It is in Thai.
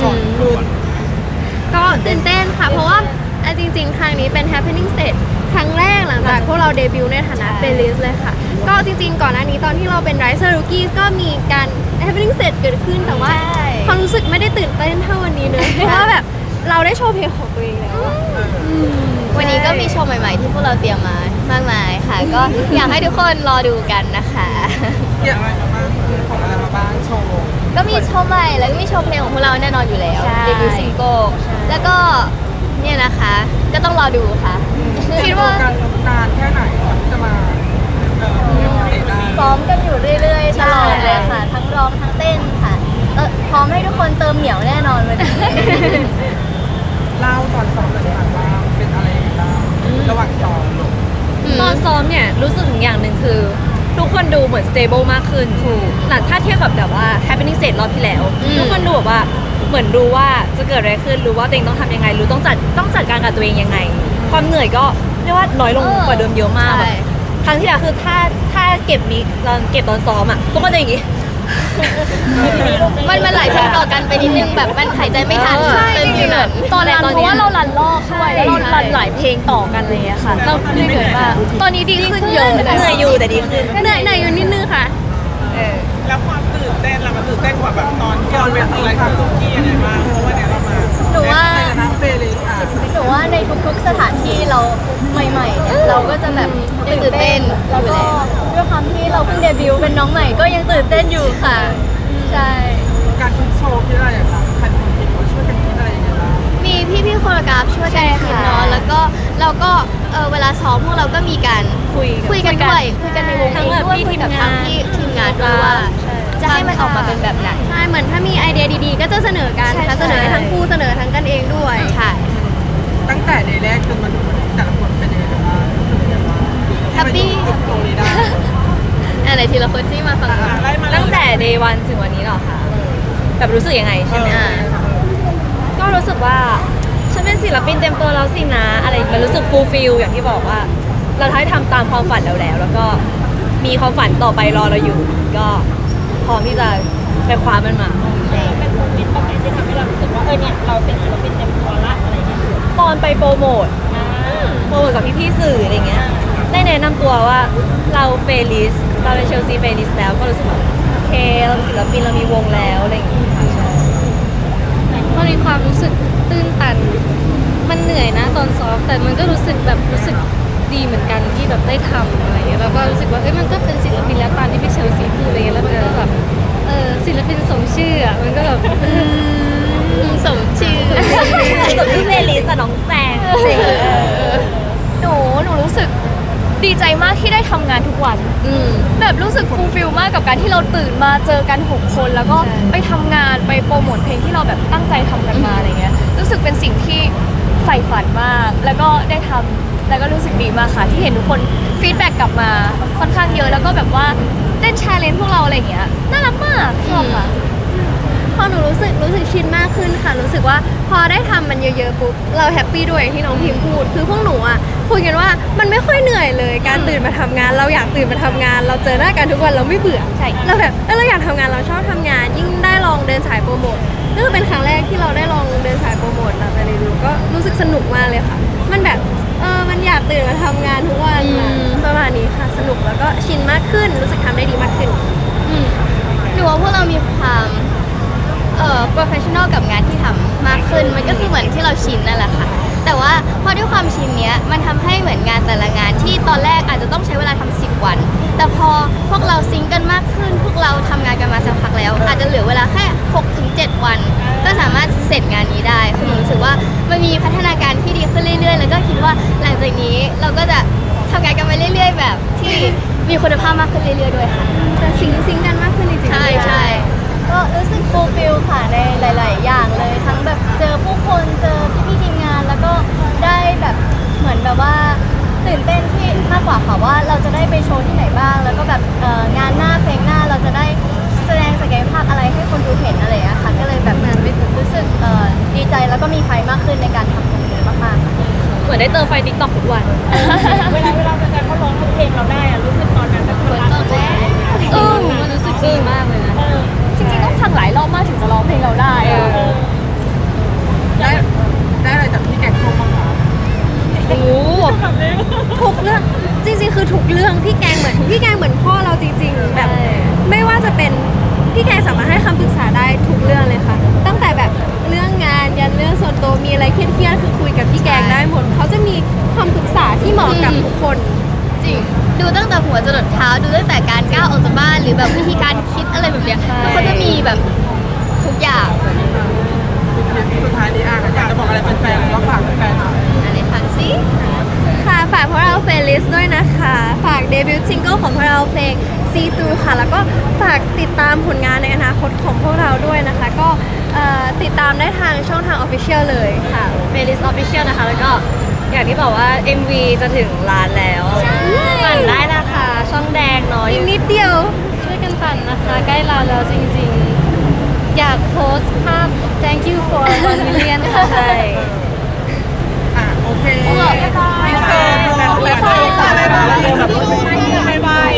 เตรียมจดรุ่นก็ตื่นเต้นค่ะ เพราะว่าเอาจริง ๆ ครั้งนี้เป็น happening stage ครั้งแรกหลังจากพวกเราเดบิวต์ในฐานะ p l a y l i s t เลยค่ะ ก็จริง ๆ ก่อนหน้านี้ตอนที่เราเป็น Riser Rookies ก็มีการ happening stage เกิดขึ้นแต่ว่าใช่ความรู้สึกไม่ได้ตื่นเต้นเท่าวันนี้เนอะเพราะว่าแบบเราได้โชว์เพลงของตัวเองแล้วอะวันนี้ก็มีโชว์ใหม่ๆ ที่พวกเราเตรียมมามากมายค่ะ ก็อยากให้ทุกคนรอดูกันนะคะเกี่ยวอะไรมาบ้าง ของอะไรมาบ้างโชว์ ก็มีโชว์ใหม่แล้วก็มีโชว์เพลงของพวกเราแน่นอนอยู่แล้วใช่ เดบิวต์ซิงเกิลแล้วก็เนี่ยนะคะ ก็ต้องรอดูค่ะ คิดว่าการนานแค่ไหนก่อนที่จะมาเออเตะได้ซ้อมกันอยู่เรื่อยๆตลอดเลยค่ะ ทั้งร้องทั้งเต้นค่ะเออพร้อมให้ทุกคนเติมเหนียวแน่นอนวันนี้ เหมือน stable มากขึ้นหลังถ้าเทียบกับแบบว่า happening stage รอบที่แล้วทุกคนดูแบบว่าเหมือนรู้ว่าจะเกิดอะไรขึ้นรู้ว่าตัวเองต้องทำยังไง รู้ต้องจัดต้องจัดการกับตัวเองยังไง ความเหนื่อยก็เรียกว่าน้อยลงเออกว่าเดิมเยอะมากใช่แบบครั้งที่แล้วคือถ้าถ้าเก็บมีตอนเก็บตอนซ้อมอะก็จะอย่างงี้ มันมันหลายเพลงต่อกันไปนิดนึงแบบมันหายใจไม่ทันเออเต้นอยู่นั้นตอนแรกเพราะว่าเรารันรอบด้วยแล้วเรารันหลายเพลงต่อกันเลยอะค่ะเราเหนื่อยมากตอนนี้ดีขึ้นเยอะเลยเหนื่อยอยู่แต่ดีขึ้นเหนื่อยเหนื่อยอยู่นิดนึงค่ะแล้วความตื่นเต้นเรามันตื่นเต้นกว่าแบบตอนที่เราเป็นอะไรทำซุกี้อะไรบ้างเพราะว่าเนี่ยเรามา สถานที่เราใหม่ๆเนี่ยเราก็จะแบบตื่นเต้นแล้วก็ด้วยความที่เราเพิ่งเดบิวต์เป็นน้องใหม่ก็ยังตื่นเต้นอยู่ค่ะใช่การคิดโชว์คิดอะไรอย่างไรใครเป็นคนคิดว่าช่วยกันคิดอะไรอย่างเงี้ยบ้างมีพี่พี่ๆโคโรกราฟช่วยกันคิดเนาะแล้วก็เราก็เออเวลาซ้อมพวกเราก็มีการคุยคุยกันด้วยคุยกันในวงทั้งแบบด้วยพี่คุยกับทีมทางงานที่ทีมงานด้วยว่าจะให้มันออกมาเป็นแบบไหนใช่เหมือนถ้ามีไอเดียดีๆ ก็จะเสนอกันใช่ค่ะใช่เสนอทั้งคู่เสนอทั้ง แบบรู้สึกยังไงใช่ไหมอ่าก็รู้สึกว่าฉันเป็นศิลปินเต็มตัวแล้วสินะอะไรมันรู้สึกฟูลฟิลอย่างที่บอกว่า เราได้ทำตามความฝันเราแล้ว แล้วก็มีความฝันต่อไปรอเราอยู่ ก็พร้อมที่จะไปคว้ามันมา เป็นโมเมนต์ตรงไหนที่ทำให้เรารู้สึกว่าเออเนี่ยเราเป็นศิลปินเต็มตัวละอะไรเงี้ยตอนไปโปรโมทโปรโมทกับพี่ๆสื่ออะไรเงี้ยได้แนะนำตัวว่าเราเฟลิสเราเป็นเชลซีเฟลิสแล้วก็รู้สึกแบบโอเคเราเป็นศิลปินเรามีวงแล้วอะไรอย่างงี้ค่ะใช่ มันมีความรู้สึกตื้นตัน มันเหนื่อยนะตอนซ้อม แต่มันก็รู้สึกแบบรู้สึกดีเหมือนกันที่แบบได้ทำอะไรเงี้ยแล้วก็รู้สึกว่าเอ้ยมันก็เป็นศิลปินแล้วตามที่พี่เชลซีพูดอะไรเงี้ยแล้วมันก็แบบเออศิลปินสมชื่ออะมันก็แบบสมชื่อส่วนพี่เฟลิสอะน้องแซงหนูหนูรู้สึกดีใจมากที่ได้ทำงานทุกวันอืมแบบรู้สึกฟูลฟิลมากกับการที่เราตื่นมาเจอกัน6คน แล้วก็ไปทำงานไปโปรโมทเพลงที่เราแบบตั้งใจทำกันมาอะไรเงี้ยรู้สึกเป็นสิ่งที่ใฝ่ฝันมาก แล้วก็ได้ทำแล้วก็รู้สึกดีมากค่ะ ที่เห็นทุกคนฟีดแบ็กกลับมาค่อนข้างเยอะแล้วก็แบบว่าเต้นแชร์เลนพวกเราอะไรเงี้ยน่ารักมากชอบค่ะ พอหนูรู้สึกรู้สึกชินมากขึ้นค่ะ รู้สึกว่าพอได้ทำมันเยอะๆปุ๊บเราแฮปปี้ด้วยอย่างที่น้องพิมพูด คือพวกหนูอะคุยกันว่ามันไม่ค่อยเหนื่อยเลย การตื่นมาทำงาน เราอยากตื่นมาทำงาน เราเจอหน้ากันทุกวันเราไม่เบื่อใช่ เราแบบเออเราอยากทำงานเราชอบทำงาน ยิ่งได้ลองเดินสายโปรโมทนี่คือเป็นครั้งแรกที่เราได้ลองเดินสายโปรโมท นะแต่ในดูก็รู้สึกสนุกมากเลยค่ะ มันแบบเออมันอยากตื่นมาทำงานทุกวันอะประมาณนี้ค่ะ สนุกแล้วก็ชินมากขึ้น รู้สึกทำได้ดีมากขึ้นหนูว่าพวกเรามีความเอ่อ professional กับงานที่ทำมากขึ้น มันก็คือเหมือนที่เราชินนั่นแหละค่ะ แต่ว่าพอด้วยความชินเนี้ยมันทำให้เหมือนงานแต่ละงานที่ตอนแรกอาจจะต้องใช้เวลาทำ10 วัน แต่พอพวกเราซิงค์กันมากขึ้น พวกเราทำงานกันมาสักพักแล้ว อาจจะเหลือเวลาแค่6ถึง7วัน ก็สามารถ เสร็จงานนี้ได้คือหนูรู้สึกว่ามันมีพัฒนาการที่ดีขึ้นเรื่อย ๆ แล้วก็คิดว่าหลังจากนี้เราก็จะทำงานกันไปเรื่อย ๆ แบบที่มีคุณภาพมากขึ้นเรื่อยๆด้วยค่ะ แต่ซิงค์ซิงค์กันมากขึ้นจริงๆใช่ใช่ ดีใจแล้วก็มีไฟมากขึ้นในการทำตรงนี้มากๆค่ะเหมือนได้เติมไฟติ๊กต็อกทุกวัน เวลาเวลาแฟนๆเขาร้องเพลงเราได้อะรู้สึกตอนนั้นแบบมันรักแรกอึ้งมันรู้สึกดีมากเลยนะจริงๆต้องฟังหลายรอบมากถึงจะร้องเพลงเราได้อะได้ได้อะไรจากพี่แกงส้มบ้างคะโอ้โหทุกเรื่องจริงๆคือทุกเรื่องพี่แกงเหมือนพี่แกงเหมือนพ่อเราจริง ๆ แบบ ไม่ว่าจะเป็น คนจริงดูตั้งแต่หัวจรดเท้าดูตั้งแต่การก้าวออกจากบ้านหรือแบบวิธีการคิดอะไรแบบเนี้ยแล้วเขาจะมีแบบทุกอย่างสุดท้ายนี้อะอยากจะบอกอะไรแฟนๆหรือว่าฝากแฟนๆหน่อยอันนี้ฟังซิค่ะฝากพวกเราเพลย์ลิสต์ด้วยนะคะ ฝากเดบิวต์ซิงเกิลของพวกเราเพลง See Through ค่ะ แล้วก็ฝากติดตามผลงานในอนาคตของพวกเราด้วยนะคะ ก็เอ่อติดตามได้ทางช่องทาง Official เลยค่ะ Playlist Official นะคะ แล้วก็ อย่างที่บอกว่า MV จะถึงล้านแล้วปั่นได้นะคะ ช่องแดงเนาะอีกนิดเดียว ช่วยกันปั่นนะคะ ใกล้เราแล้วจริงๆ อยากโพสต์ภาพ thank you for one million ค่ะใช่อะโอเคพี่เฟิร์นแฟนๆแฟนๆแฟนๆบ๊ายบาย